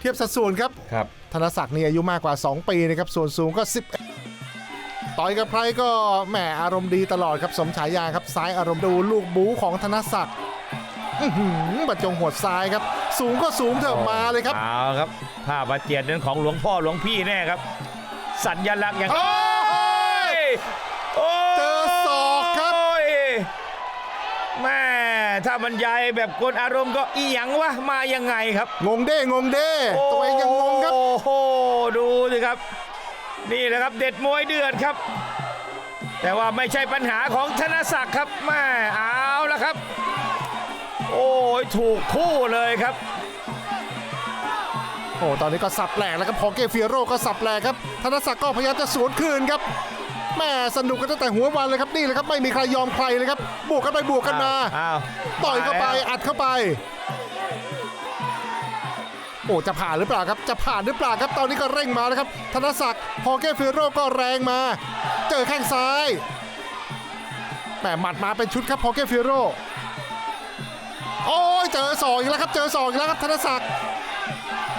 เทียบสัดส่วนครับ ครับ ธนศักดิ์นี่อายุมากกว่า 2 ปีนะครับ ส่วนสูงก็ 10 ต่อยกับใครก็แหมอารมณ์ดีตลอดครับ สมฉายาครับ ซ้ายอารมณ์ดูลูกบู๊ของธนศักดิ์อื้อหือบรรจงหัวดซ้ายครับ สูงก็สูงเถอะมาเลยครับเอาครับผ้าประเจียดนั้นของหลวงพ่อหลวงพี่แน่ครับ สัญลักษณ์อย่าง โอ้ ถ้าบรรยายแบบกวนอารมณ์ก็อีหยังวะมายังไงครับ งงเด้งงเด้ตัวเองยังงงครับ โอ้โหดูสิครับ นี่แหละครับเด็ดมวยเดือดครับ แต่ว่าไม่ใช่ปัญหาของธนศักดิ์ครับแม่เอาแล้วครับ โอ้ยถูกคู่เลยครับโอ้ตอนนี้ก็สับแหลกแล้วครับพอเกเฟียโรก็สับแหลกครับธนศักดิ์ก็พยายามจะสวนคืนครับ แม่สนุกกันตั้งแต่หัววันเลยครับนี่เลยครับไม่มีใครยอมใครเลยครับบวกกันไปบวกกันมาอ้าวต่อยเข้าไปมแล้วอัดเข้าไป โอ้จะผ่านหรือเปล่าครับจะผ่านหรือเปล่าครับตอนนี้ก็เร่งมาแล้วครับ ธนศักดิ์พอเกฟิโรก็แรงมา เจอแข้งซ้ายแหมหมัดมาเป็นชุดครับพอเกฟิโรโอ้ยเจอสองอีกแล้วครับ เจอสองอีกแล้วครับธนศักดิ์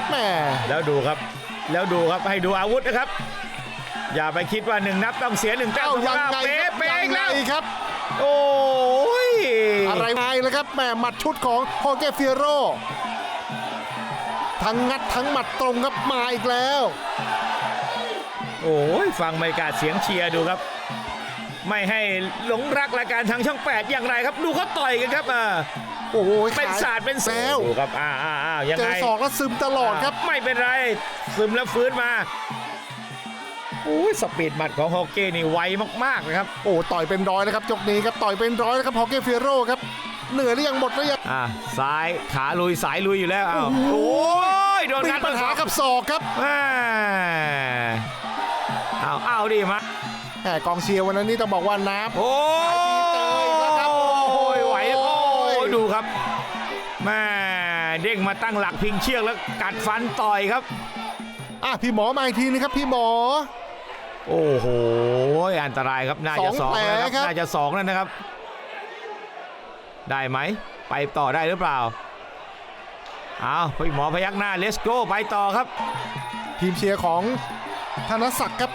แหมแล้วดูครับ แล้วดูครับให้ดูอาวุธนะครับ อย่าไปคิดว่าหนึ่งนับต้องเสียหนึ่งแต้มเอ้ายังไงเป๊ะครับเป๊ะยัอีงกไงแล้วครับ โอ้ยอะไรไงแล้วครับแหมหมัดชุดของพอเกฟิโรทั้งงัดทั้งหมัดตรงครับมาอีกแล้ว โอ้ยฟังบรรยากาศเสียงเชียร์ดูครับ ไม่ให้หลงรักรายการทางช่องแปดอย่างไรครับ ดูเขาต่อยกันครับอ่าโอ้ยเป็นขยศาสตร์เป็นแซศวดูครับอ้าวอ้าวอ้าวยังเจไงอศอกแล้วซึมตลอดครับ ไม่เป็นไรซึมแล้วฟื้นมา โอ้ยสปีดหมัดของฮอกเก้นี่ไวมากๆนะครับ โอ้ต่อยเป็นร้อยแล้วครับยกนี้ครับต่อยเป็นร้อยแล้วครับฮอกเกฟิโร่ครับเหนื่อยหรือยังหมดหรือยังอ่าซ้ายขาลุยสายลุยอยู่แล้วอ้าวโอ้โหโอ้ยโดนมีงัดปัญหากับศอกครับแม่เอาเอาดิมาแหมกองเชียร์วันนั้นนี่ต้องบอกว่าน้ำโอ้เจออีกแล้วครับโอ้ยไหวโอ้โอ้ยยดูครับแม่เด้งมาตั้งหลักพิงเชือกแล้วกัดฟันต่อยครับอะพี่หมอมาอีกทีนึงครับพี่หมอ โอ้โห อันตรายครับ น่าจะสสอองงแผลแล้วคครัรับบน่าจะสองแล้วนะครับ ได้ไหม ไปต่อได้หรือเปล่า เอาพี่หมอพยักหน้าเลสโก้ไปต่อครับ ทีมเชียร์ของธนศักดิ์ครับ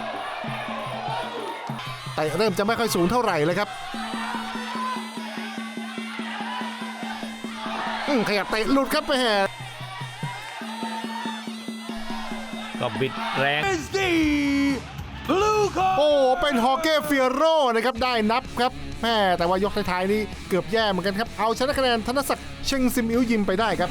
แต่เริ่มจะไม่ค่อยสูงเท่าไหร่เลยครับอืมขยับเตะหลุดครับไปแห่ก็บิดแรง โอ้เป็นฮอกเกฟิโร่นะครับได้นับครับแม่แต่ว่ายกท้ายๆนี่เกือบแย่เหมือนกันครับ เอาชนะคะแนนธนศักดิ์เชงซิมอิวยิมไปได้ครับ